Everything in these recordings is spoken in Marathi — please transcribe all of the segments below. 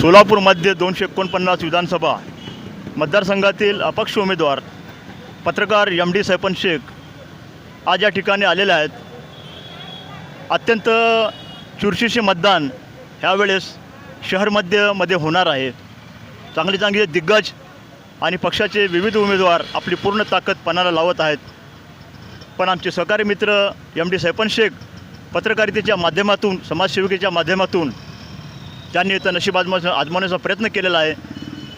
सोलापूरमध्ये दोनशे एकोणपन्नास विधानसभा मतदारसंघातील अपक्ष उमेदवार पत्रकार एम डी सैपन शेख आज या ठिकाणी आलेले आहेत. अत्यंत चुरशीचे मतदान ह्यावेळेस शहरमध्ये मध्ये होणार आहे. चांगले चांगले दिग्गज आणि पक्षाचे विविध उमेदवार आपली पूर्ण ताकद पणाला लावत आहेत. पण आमचे सहकारी मित्र एम डी सैपन शेख पत्रकारितेच्या माध्यमातून समाजसेविकेच्या माध्यमातून त्यांनी इथं नशीब आजमा आजमावण्याचा प्रयत्न केलेला आहे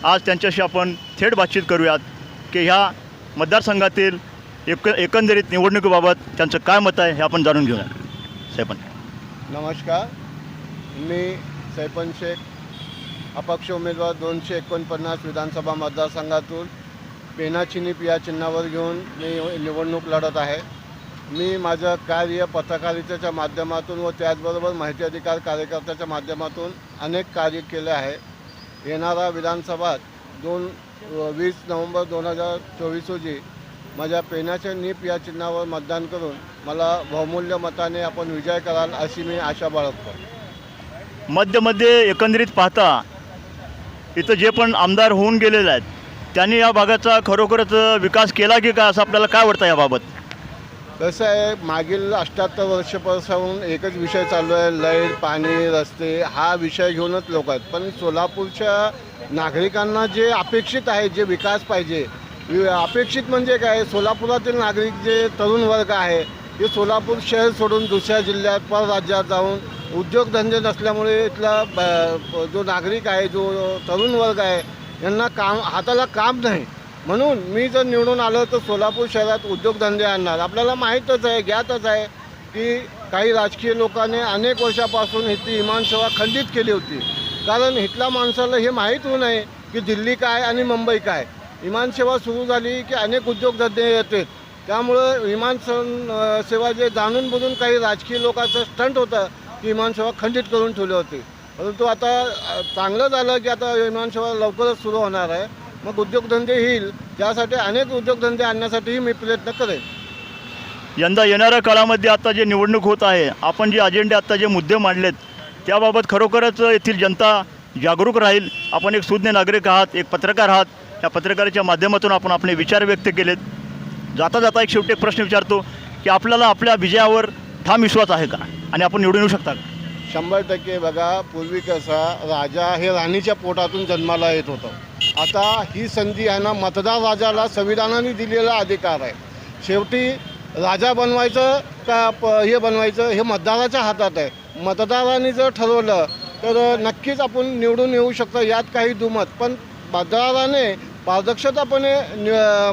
आज त्यांच्याशी आपण थेट बातचीत करूयात की ह्या मतदारसंघातील एक एकंदरीत निवडणुकीबाबत त्यांचं काय मत आहे हे आपण जाणून घेऊया सैपन. नमस्कार. मी सैपन शेख अपक्ष उमेदवार दोनशे एकोणपन्नास विधानसभा मतदारसंघातून पेना पिया चिन्हावर घेऊन मी निवडणूक लढत आहे. मी माझं कार्य पत्रकारितेच्या माध्यमातून व त्याचबरोबर माहिती अधिकार कार्यकर्त्याच्या माध्यमातून अनेक कार्य केले आहे. येणारा विधानसभा दोन वीस नोव्हेंबर दोन हजार चोवीस रोजी माझ्या पेनाच्या नीप या चिन्हावर मतदान करून मला बहुमूल्य मताने आपण विजय कराल अशी मी आशा बाळगतो. मध्यमध्ये एकंदरीत पाहता इथं जे पण आमदार होऊन गेलेले आहेत त्यांनी या भागाचा खरोखरच विकास केला की का असं आपल्याला काय वाटतं याबाबत? कसं आहे मागील अठ्ठ्याहत्तर वर्षापासून एकच विषय चालू आहे लाइट पाणी रस्ते हा विषय घेऊनच लोक आहेत. पण सोलापूरच्या नागरिकांना जे अपेक्षित आहे जे विकास पाहिजे वि- अपेक्षित म्हणजे काय सोलापुरातील नागरिक जे तरुण वर्ग आहे ते सोलापूर शहर सोडून दुसऱ्या जिल्ह्यात परराज्यात जाऊन उद्योगधंदे नसल्यामुळे इथला जो नागरिक आहे जो तरुण वर्ग आहे यांना काम हाताला काम नाही. म्हणून मी जर निवडून आलो तर सोलापूर शहरात उद्योगधंदे आणणार. आपल्याला माहीतच आहे ज्ञातच आहे की काही राजकीय लोकांनी अनेक वर्षापासून इथली विमानसेवा खंडित केली होती. कारण इथल्या माणसाला हे माहीत होऊ नये की दिल्ली काय आणि मुंबई काय. विमानसेवा सुरू झाली की अनेक उद्योगधंदे येते त्यामुळं विमान सेवा जे जाणून बुजून काही राजकीय लोकांचं स्टंट होतं की विमानसेवा खंडित करून ठेवली होती. परंतु आता चांगलं झालं की आता विमानसेवा लवकरच सुरू होणार आहे. मग उद्योगधंदे येईल त्यासाठी अनेक उद्योगधंदे आणण्यासाठीही मी प्रयत्न करेन. यंदा येणाऱ्या काळामध्ये आता जे निवडणूक होत आहे आपण जे अजेंडे आता जे मुद्दे मांडलेत त्याबाबत खरोखरच येथील जनता जागरूक राहील. आपण एक सुज्ञ नागरिक आहात एक पत्रकार आहात. या पत्रकाराच्या माध्यमातून आपण आपले विचार व्यक्त केलेत. जाता जाता एक शेवटी एक प्रश्न विचारतो की आपल्याला आपल्या विजयावर ठाम विश्वास आहे का? आणि आपण निवडून येऊ शकता का? शंभर टक्के बघा पूर्वी कसा राजा हे राणीच्या पोटातून जन्माला येत होतं. आता ही संधी आहे ना मतदार राजाला संविधानाने दिलेला अधिकार आहे. शेवटी राजा बनवायचं का प हे बनवायचं हे मतदाराच्या हातात आहे. मतदारांनी जर ठरवलं तर नक्कीच आपण निवडून येऊ शकतो यात काही दुमत. पण मतदाराने पारदर्शकतापणे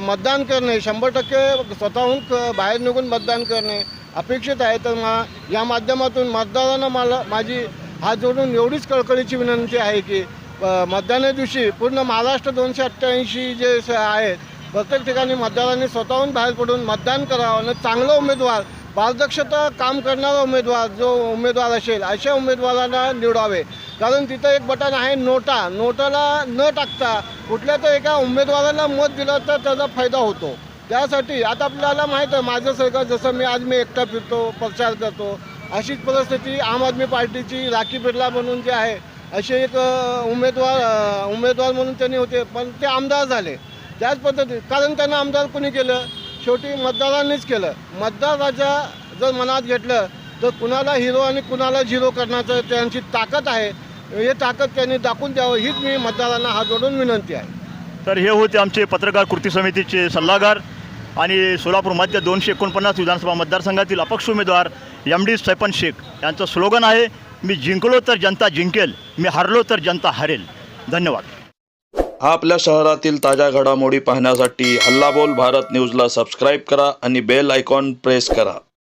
मतदान करणे शंभर टक्के स्वतःहून बाहेर निघून मतदान करणे अपेक्षित आहे. तर मा या माध्यमातून मतदारांना मला माझी हात जोडून एवढीच कळकळीची विनंती आहे की मतदाना दिवशी पूर्ण महाराष्ट्र दोनशे अठ्ठ्याऐंशी जे स- आहेत प्रत्येक ठिकाणी मतदारांनी स्वतःहून बाहेर पडून मतदान करावं आणि चांगला उमेदवार पारदर्शकता काम करणारा उमेदवार जो उमेदवार असेल अशा उमेदवारांना निवडावे. कारण तिथं एक बटन आहे नोटा. नोटाला न टाकता कुठल्या तर एका उमेदवाराला मत दिलं तर त्याचा फायदा होतो. त्यासाठी आता आपल्याला माहीत आहे माझं सरकार जसं मी आज मी एकटा फिरतो प्रचार करतो अशीच परिस्थिती आम आदमी पार्टीची राखी बिर्ला म्हणून जी आहे असे एक उमेदवार उमेदवार म्हणून त्यांनी होते पण ते आमदार झाले. त्याच पद्धतीत कारण त्यांना आमदार कोणी केलं? शेवटी मतदारांनीच केलं. मतदाराच्या जर मनात घेतलं तर कुणाला हिरो आणि कुणाला झिरो करण्याचं त्यांची ताकद आहे. हे ताकद त्यांनी दाखवून द्यावं हीच मी मतदारांना हात जोडून विनंती आहे. तर हे होते आमचे पत्रकार कृती समितीचे सल्लागार आणि सोलापूर मध्य दोनशे एकोणपन्नास विधानसभा मतदारसंघातील अपक्ष उमेदवार एम डी सैपन शेख. यांचं स्लोगन आहे मी जिंकलो तर जनता जिंकेल मी हारलो तर जनता हरेल. धन्यवाद. आपल्या शहरातील ताज्या घडामोडी पाहण्यासाठी हल्लाबोल भारत न्यूजला सबस्क्राईब करा आणि बेल आयकॉन प्रेस करा.